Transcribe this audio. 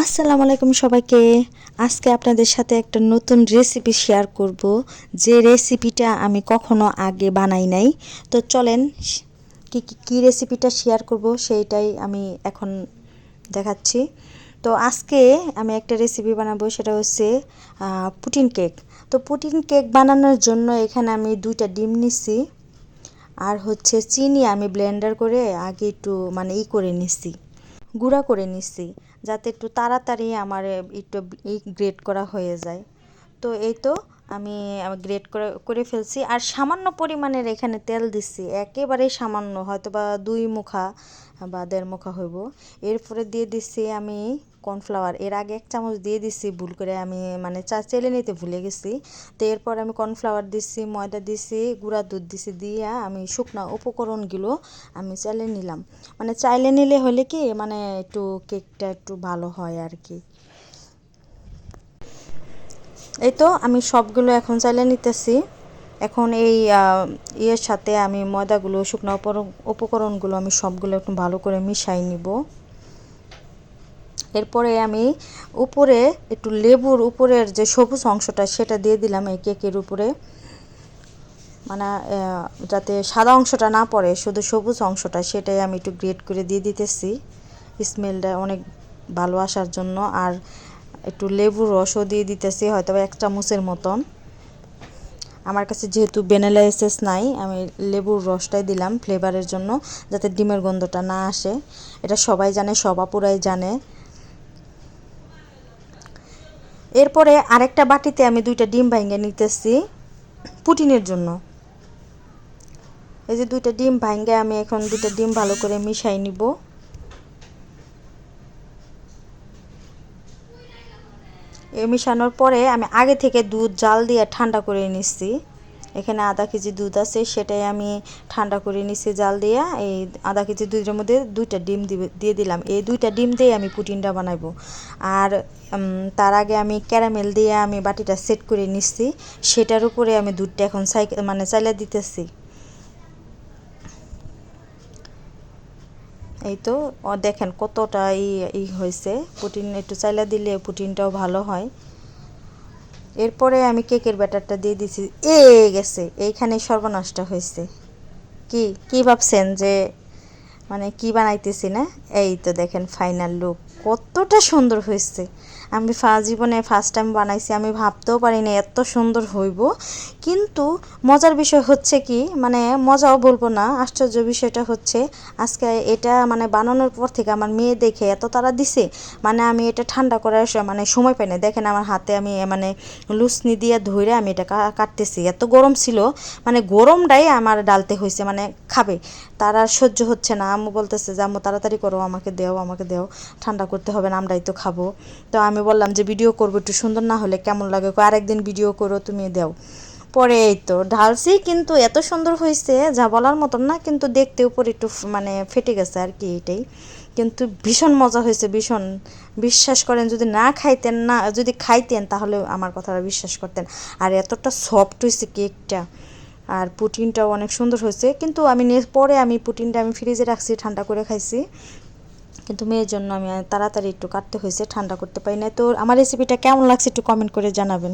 আসসালামু আলাইকুম সবাইকে। আজকে আপনাদের সাথে একটা নতুন রেসিপি শেয়ার করব। যে রেসিপিটা আমি কখনো আগে বানাই নাই। তো চলেন, কি, কী রেসিপিটা শেয়ার করব সেইটাই আমি এখন দেখাচ্ছি। তো আজকে আমি একটা রেসিপি বানাবো, সেটা হচ্ছে পুটিন কেক তো পুটিন কেক বানানোর জন্য এখানে আমি দুইটা ডিম নিছি। আর হচ্ছে চিনি আমি ব্লেন্ডার করে আগে একটু মানে ই করে নিছি। গুঁড়া করে নিছি, যাতে একটু তাড়াতাড়ি আমার একটু গ্রেট করা হয়ে যায়। তো এই তো আমি গ্রেট করে করে ফেলছি। আর সামান্য পরিমাণের এখানে তেল দিচ্ছি একেবারে সামান্য হয়তো বা দুই মুখা বা দেড় মুখা হইব। এরপরে দিয়ে দিচ্ছি আমি কর্নফ্লাওয়ার, এর আগে এক চামচ দিয়ে দিছি ভুল করে, আমি মানে চা চেলে নিতে ভুলে গেছি। তো এরপর আমি কর্নফ্লাওয়ার দিচ্ছি ময়দা দিছি, গুঁড়া দুধ দিছি দিয়া আমি শুকনা উপকরণগুলো আমি চাইলে নিলাম। মানে চাইলে নিলে হলে কি মানে একটু কেকটা একটু ভালো হয় আর কি। এই তো আমি সবগুলো এখন চাইলে নিতেছি। এখন এই ইয়ের সাথে আমি ময়দাগুলো, শুকনো উপকরণগুলো আমি সবগুলো একটু ভালো করে মিশাই নিব। এরপরে আমি উপরে একটু লেবুর উপরের যে সবুজ অংশটা, সেটা দিয়ে দিলাম এই কেকের উপরে। মানে যাতে সাদা অংশটা না পড়ে, শুধু সবুজ অংশটা, সেটাই আমি একটু গ্রেট করে দিয়ে দিতেছি। স্মেলটা অনেক ভালো আসার জন্য। আর একটু লেবুর রসও দিয়ে দিতেছি, হয়তো এক চামচের মতন। আমার কাছে যেহেতু ভ্যানিলা এসেস নাই, আমি লেবুর রসটাই দিলাম ফ্লেভারের জন্য, যাতে ডিমের গন্ধটা না আসে। এটা সবাই জানে সবাপুরাই জানে। এরপরে আরেকটা বাটিতে আমি দুইটা ডিম ভাঙে নিতেছি পুটিনের জন্য। এই যে দুইটা ডিম ভাঙে আমি এখন দুইটা ডিম ভালো করে মিশাই নিব। এ মিশানোর পরে আমি আগে থেকে দুধ জাল দিয়ে ঠান্ডা করে নিচ্ছি এখানে আধা কেজি দুধ আছে, সেটাই আমি ঠান্ডা করে নিচ্ছি জাল দিয়ে। এই আধা কেজি দুধের মধ্যে দুইটা ডিম দিয়ে দিলাম। এই দুইটা ডিম দিয়ে আমি পুটিনটা বানাবো আর তার আগে আমি ক্যারামেল দিয়ে আমি বাটিটা সেট করে নিচ্ছি সেটার উপরে আমি দুধটা এখন সাই মানে চাইলে দিতেছি। এই তো দেখেন কতটা ই হয়েছে। পুটিন একটু চাইলা দিলে পুটিনটাও ভালো হয়। এরপরে আমি কেকের ব্যাটারটা দিয়ে দিছি। এ, গেছে। এইখানে সর্বনাশটা হয়েছে। কি কি ভাবছেন যে মানে কি বানাইতেছি না? এই তো দেখেন ফাইনাল লুক কতটা সুন্দর হয়েছে। আমি ফার্স্ট জীবনে ফার্স্ট টাইম বানাইছি, আমি ভাবতেও পারিনি এত সুন্দর হইব। কিন্তু মজার বিষয় হচ্ছে কি মানে মজাও বলব না, আশ্চর্য বিষয়টা হচ্ছে আজকে এটা মানে বানানোর পর থেকে আমার মেয়ে দেখে এত তারা দিছে মানে আমি এটা ঠান্ডা করার মানে সময় পাই না দেখেন আমার হাতে আমি মানে লুসনি দিয়ে ধরে আমি এটা কাটতেছি। এত গরম ছিল মানে গরমটাই আমার ডালতে হয়েছে মানে খাবে। তারা সহ্য হচ্ছে না। আম্মু বলতেছে যে, আম্মু তাড়াতাড়ি করো, আমাকে দেও আমাকে দেও, ঠান্ডা করতে হবে না, আমরাই তো খাব। তো আমি বললাম যে ভিডিও করব একটু সুন্দর না হলে কেমন লাগে? আরেকদিন ভিডিও করো, তুমি দেও। পরে এই তো, ঢালছি কিন্তু এত সুন্দর হয়েছে যা বলার মতন না, কিন্তু দেখতে উপরে একটু মানে ফেটে গেছে আর কি এটাই। কিন্তু ভীষণ মজা হয়েছে ভীষণ। বিশ্বাস করেন, যদি না খাইতেন না, যদি খাইতেন তাহলে আমার কথাটা বিশ্বাস করতেন। আর এতটা সফট হয়েছে কেকটা আর পুটিনটাও অনেক সুন্দর হয়েছে কিন্তু আমি পরে আমি পুটিনটা আমি ফ্রিজে রাখছি, ঠান্ডা করে খাইছি। কিন্তু মেয়ের জন্য আমি, তাড়াতাড়ি একটু কাটতে হয়েছে, ঠান্ডা করতে পারি না তো আমার রেসিপিটা কেমন লাগছে একটু কমেন্ট করে জানাবেন।